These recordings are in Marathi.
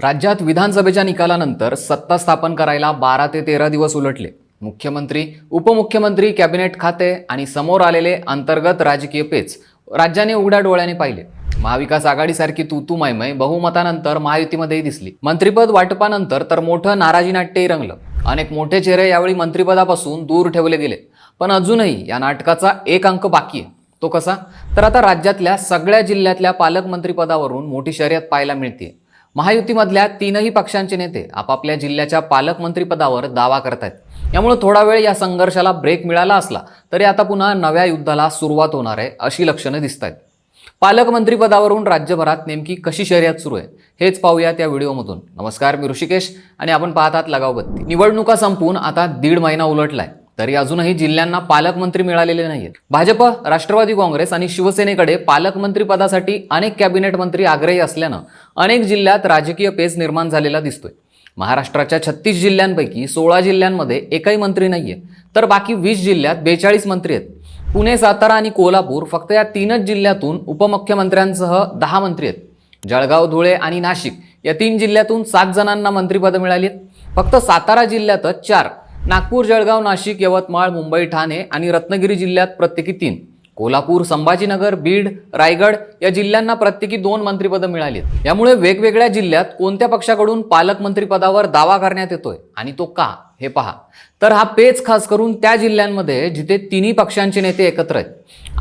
राज्यात विधानसभेच्या निकालानंतर सत्ता स्थापन करायला बारा ते तेरा दिवस उलटले. मुख्यमंत्री उपमुख्यमंत्री कॅबिनेट खाते आणि समोर आलेले अंतर्गत राजकीय पेच राज्याने उघड्या डोळ्याने पाहिले. महाविकास आघाडीसारखी तू मायमय बहुमतानंतर महायुतीमध्येही दिसली. मंत्रिपद वाटपानंतर तर मोठं नाराजी नाट्यही रंगलं. अनेक मोठे चेहरे यावेळी मंत्रिपदापासून दूर ठेवले गेले. पण अजूनही या नाटकाचा एक अंक बाकी आहे. तो कसा? तर आता राज्यातल्या सगळ्या जिल्ह्यातल्या पालकमंत्रीपदावरून मोठी शर्यत पाहायला मिळते महायुतीमधल्या तीनही पक्षांचे नेते आपापल्या जिल्ह्याच्या पालकमंत्रीपदावर दावा करत आहेत यामुळे थोडा वेळ या संघर्षाला ब्रेक मिळाला असला तरी आता पुन्हा नव्या युद्धाला सुरुवात होणार आहे अशी लक्षणं दिसत आहेत पालकमंत्रीपदावरून राज्यभरात नेमकी कशी शर्यत सुरू आहे हेच पाहूयात या व्हिडिओमधून. नमस्कार मी ऋषिकेश आणि आपण पाहतात लगावबत्ती. निवडणुका संपून आता दीड महिना उलटलाय. तरी अजूनही जिल्ह्यांना पालकमंत्री मिळालेले नाहीत भाजप राष्ट्रवादी काँग्रेस आणि शिवसेनेकडे पालकमंत्री पदासाठी अनेक कॅबिनेट मंत्री आग्रही असल्यानं अनेक जिल्ह्यात राजकीय पेच निर्माण झालेला दिसतोय. महाराष्ट्राच्या छत्तीस जिल्ह्यांपैकी सोळा जिल्ह्यांमध्ये एकही मंत्री नाहीये. तर बाकी वीस जिल्ह्यात बेचाळीस मंत्री आहेत. पुणे सातारा आणि कोल्हापूर फक्त या तीनच जिल्ह्यातून उपमुख्यमंत्र्यांसह दहा मंत्री आहेत. जळगाव धुळे आणि नाशिक या तीन जिल्ह्यातून सात जणांना मंत्रीपदं मिळाली आहेत. फक्त सातारा जिल्ह्यातच चार नागपूर जळगाव नाशिक यवतमाळ मुंबई ठाणे आणि रत्नागिरी जिल्ह्यात प्रत्येकी तीन. कोल्हापूर संभाजीनगर बीड रायगड या जिल्ह्यांना प्रत्येकी दोन मंत्रिपदं मिळाली यामुळे वेगवेगळ्या जिल्ह्यात कोणत्या पक्षाकडून पालकमंत्रीपदावर दावा करण्यात येतोय आणि तो का हे पहा. तर हा पेच खास करून त्या जिल्ह्यांमध्ये जिथे तिन्ही पक्षांचे नेते एकत्र आहेत.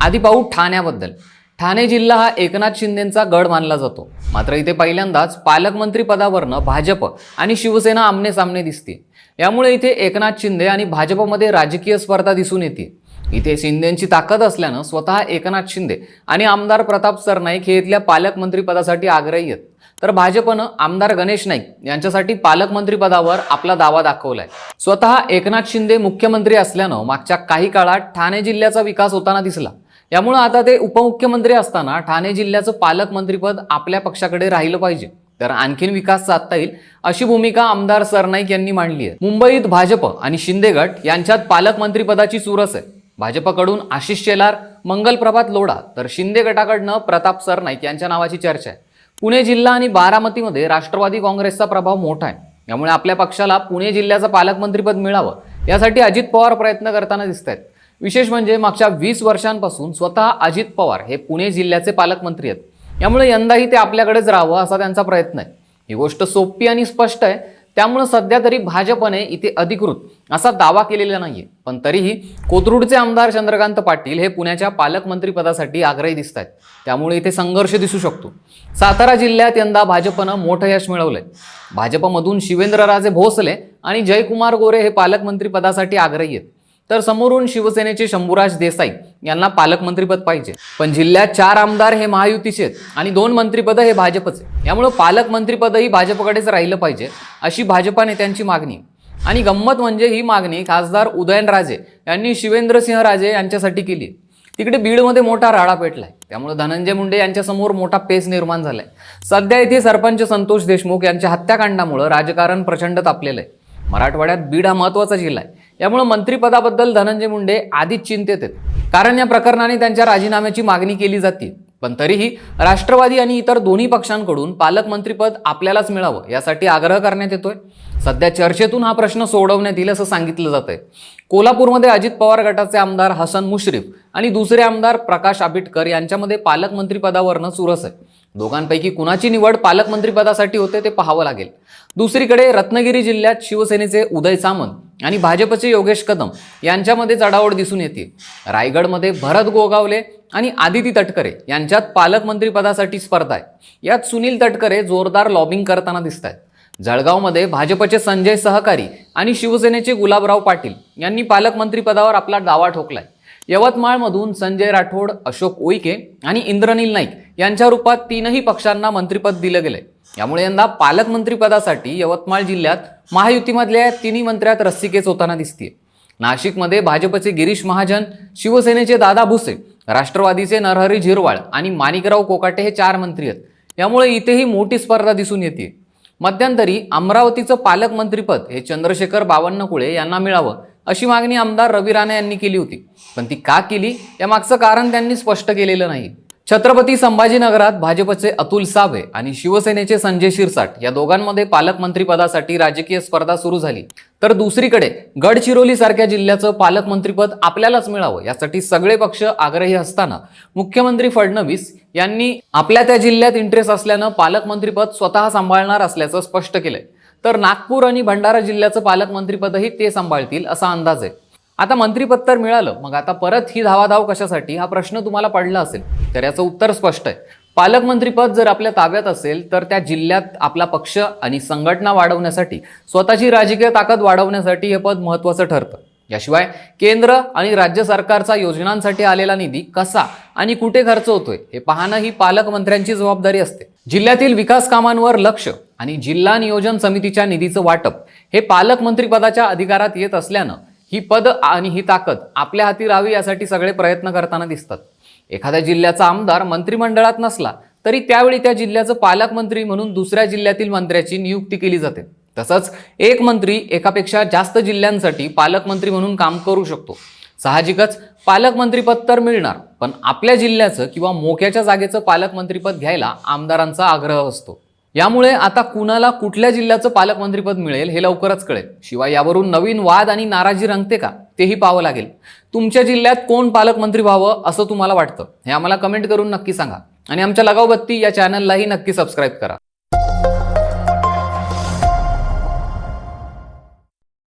आधी पाहू ठाण्याबद्दल. ठाणे जिल्हा हा एकनाथ शिंदेचा गड मानला जातो. मात्र इथे पहिल्यांदाच पालकमंत्री पदावरनं भाजप आणि शिवसेना आमने सामने दिसते यामुळे इथे एकनाथ शिंदे आणि भाजपमध्ये राजकीय स्पर्धा दिसून येते. इथे शिंदेची ताकद असल्यानं स्वतः एकनाथ शिंदे आणि आमदार प्रताप सरनाईक हे इथल्या पालकमंत्रीपदासाठी आग्रही आहेत. तर भाजपनं आमदार गणेश नाईक यांच्यासाठी पालकमंत्रीपदावर आपला दावा दाखवलाय. स्वतः एकनाथ शिंदे मुख्यमंत्री असल्यानं मागच्या काही काळात ठाणे जिल्ह्याचा विकास होताना दिसला. यामुळे आता ते उपमुख्यमंत्री असताना ठाणे जिल्ह्याचं पालकमंत्रीपद आपल्या पक्षाकडे राहिलं पाहिजे. तर आणखीन विकास साधता येईल अशी भूमिका आमदार सरनाईक यांनी मांडली आहे. मुंबईत भाजप आणि शिंदे गट यांच्यात पालकमंत्रीपदाची चुरस आहे. भाजपकडून आशिष शेलार मंगलप्रभात लोढा तर शिंदे गटाकडनं प्रताप सरनाईक यांच्या नावाची चर्चा आहे. पुणे जिल्हा आणि बारामतीमध्ये राष्ट्रवादी काँग्रेसचा प्रभाव मोठा आहे. यामुळे आपल्या पक्षाला पुणे जिल्ह्याचं पालकमंत्रीपद मिळावं यासाठी अजित पवार प्रयत्न करताना दिसत आहेत. विशेष म्हणजे मागच्या वीस वर्षांपासून स्वतः अजित पवार हे पुणे जिल्ह्याचे पालकमंत्री आहेत. यामुळे यंदाही ते आपल्याकडेच राहावं असा त्यांचा प्रयत्न आहे. ही गोष्ट सोपी आणि स्पष्ट आहे. त्यामुळे सध्या तरी भाजपने इथे अधिकृत असा दावा केलेला नाहीये. पण तरीही कोथरूडचे आमदार चंद्रकांत पाटील हे पुण्याच्या पालकमंत्रीपदासाठी आग्रही दिसत आहेत त्यामुळे इथे संघर्ष दिसू शकतो. सातारा जिल्ह्यात यंदा भाजपनं मोठं यश मिळवलंय. भाजपमधून शिवेंद्रराजे भोसले आणि जयकुमार गोरे हे पालकमंत्रीपदासाठी आग्रही आहेत. तर समोरून शिवसेनेचे शंभूराज देसाई यांना पालकमंत्रीपद पाहिजे. पण जिल्ह्यात चार आमदार हे महायुतीचे आहेत आणि दोन मंत्रिपद हे भाजपचे यामुळे पालकमंत्रीपदही भाजपकडेच राहिलं पाहिजे अशी भाजपा नेत्यांची मागणी आणि गंमत म्हणजे ही मागणी खासदार उदयनराजे यांनी शिवेंद्रसिंह राजे यांच्यासाठी केली तिकडे बीडमध्ये मोठा राडा पेटलाय. त्यामुळे धनंजय मुंडे यांच्यासमोर मोठा पेच निर्माण झालाय. सध्या इथे सरपंच संतोष देशमुख यांच्या हत्याकांडामुळे राजकारण प्रचंड तापलेलं आहे. मराठवाड्यात बीड हा महत्त्वाचा जिल्हा आहे. यामुळे मंत्रिपदाबद्दल धनंजय मुंडे आधीच चिंतेत आहेत. कारण या प्रकरणाने त्यांच्या राजीनाम्याची मागणी केली जाते. पण तरीही राष्ट्रवादी आणि इतर दोन्ही पक्षांकडून पालकमंत्रीपद आपल्यालाच मिळावं यासाठी आग्रह करण्यात येतोय. सध्या चर्चेतून हा प्रश्न सोडवण्यात येईल असं सांगितलं जात आहे कोल्हापूरमध्ये अजित पवार गटाचे आमदार हसन मुश्रीफ आणि दुसरे आमदार प्रकाश आंबेडकर यांच्यामध्ये पालकमंत्रीपदावरनं चुरस आहे. दोघांपैकी कुणाची निवड पालकमंत्रीपदासाठी होते ते पाहावं लागेल. दुसरीकडे रत्नागिरी जिल्ह्यात शिवसेनेचे उदय सामंत आणि भाजपचे योगेश कदम यांच्यामध्ये चढावड दिसून येते. रायगडमध्ये भरत गोगावले आणि आदिती तटकरे यांच्यात पालकमंत्रीपदासाठी स्पर्धा आहे. यात सुनील तटकरे जोरदार लॉबिंग करताना दिसत आहेत जळगावमध्ये भाजपचे संजय सहकारी आणि शिवसेनेचे गुलाबराव पाटील यांनी पालकमंत्रीपदावर आपला दावा ठोकलाय. यवतमाळमधून संजय राठोड अशोक उईके आणि इंद्रनील नाईक यांच्या रूपात तीनही पक्षांना मंत्रिपद दिलं गेलंय. यामुळे यंदा पालकमंत्रीपदासाठी यवतमाळ जिल्ह्यात महायुतीमधल्या तिन्ही मंत्र्यात रस्सीकेच होताना दिसतीये. नाशिकमध्ये भाजपचे गिरीश महाजन शिवसेनेचे दादा भुसे राष्ट्रवादीचे नरहरी झिरवाळ आणि माणिकराव कोकाटे हे चार मंत्री आहेत. यामुळे इथेही मोठी स्पर्धा दिसून येते मध्यंतरी अमरावतीचं पालकमंत्रीपद हे चंद्रशेखर बावनकुळे यांना मिळावं अशी मागणी आमदार रवी राणे यांनी केली होती. पण ती का केली? यामागचं कारण त्यांनी स्पष्ट केलेलं नाही. छत्रपती संभाजीनगरात भाजपचे अतुल सावे आणि शिवसेनेचे संजय शिरसाट या दोघांमध्ये पालकमंत्रीपदासाठी राजकीय स्पर्धा सुरू झाली. तर दुसरीकडे गडचिरोली सारख्या जिल्ह्याचं पालकमंत्रीपद आपल्यालाच मिळावं यासाठी सगळे पक्ष आग्रही असताना मुख्यमंत्री फडणवीस यांनी आपल्या त्या जिल्ह्यात इंटरेस्ट असल्यानं पालकमंत्रीपद स्वतः सांभाळणार असल्याचं स्पष्ट केलंय. तर नागपूर आणि भंडारा जिल्ह्याचं पालकमंत्रीपदही ते सांभाळतील असा अंदाज आहे. आता मंत्रीपद तर मिळालं मग आता परत ही धावाधाव कशासाठी? हा प्रश्न तुम्हाला पडला असेल तर याचं उत्तर स्पष्ट आहे. पालकमंत्रीपद जर आपल्या ताब्यात असेल तर त्या जिल्ह्यात आपला पक्ष आणि संघटना वाढवण्यासाठी स्वतःची राजकीय ताकद वाढवण्यासाठी हे पद महत्त्वाचं ठरतं. याशिवाय केंद्र आणि राज्य सरकारचा योजनांसाठी आलेला निधी कसा आणि कुठे खर्च होतोय हे पाहणं ही पालकमंत्र्यांची जबाबदारी असते. जिल्ह्यातील विकास कामांवर लक्ष आणि जिल्हा नियोजन समितीच्या निधीचं वाटप हे पालकमंत्रीपदाच्या अधिकारात येत असल्यानं ही पद आणि ही ताकद आपल्या हाती राहावी यासाठी सगळे प्रयत्न करताना दिसतात. एखाद्या जिल्ह्याचा आमदार मंत्रिमंडळात नसला तरी त्यावेळी त्या जिल्ह्याचं पालकमंत्री म्हणून दुसऱ्या जिल्ह्यातील मंत्र्याची नियुक्ती केली जाते. तसंच एक मंत्री एकापेक्षा जास्त जिल्ह्यांसाठी पालकमंत्री म्हणून काम करू शकतो. साहजिकच पालकमंत्रीपद तर मिळणार पण आपल्या जिल्ह्याचं किंवा मोक्याच्या जागेचं पालकमंत्रीपद घ्यायला आमदारांचा आग्रह असतो. यामुळे आता कुणाला कुठल्या जिल्ह्याचं पालकमंत्रीपद मिळेल हे लवकरच कळेल. शिवाय यावरून नवीन वाद आणि नाराजी रंगते का तेही पाहावं लागेल. तुमच्या जिल्ह्यात कोण पालकमंत्री व्हावं असं तुम्हाला वाटतं हे आम्हाला कमेंट करून नक्की सांगा. आणि आमच्या लगावबत्ती या चॅनललाही नक्की सबस्क्राईब करा.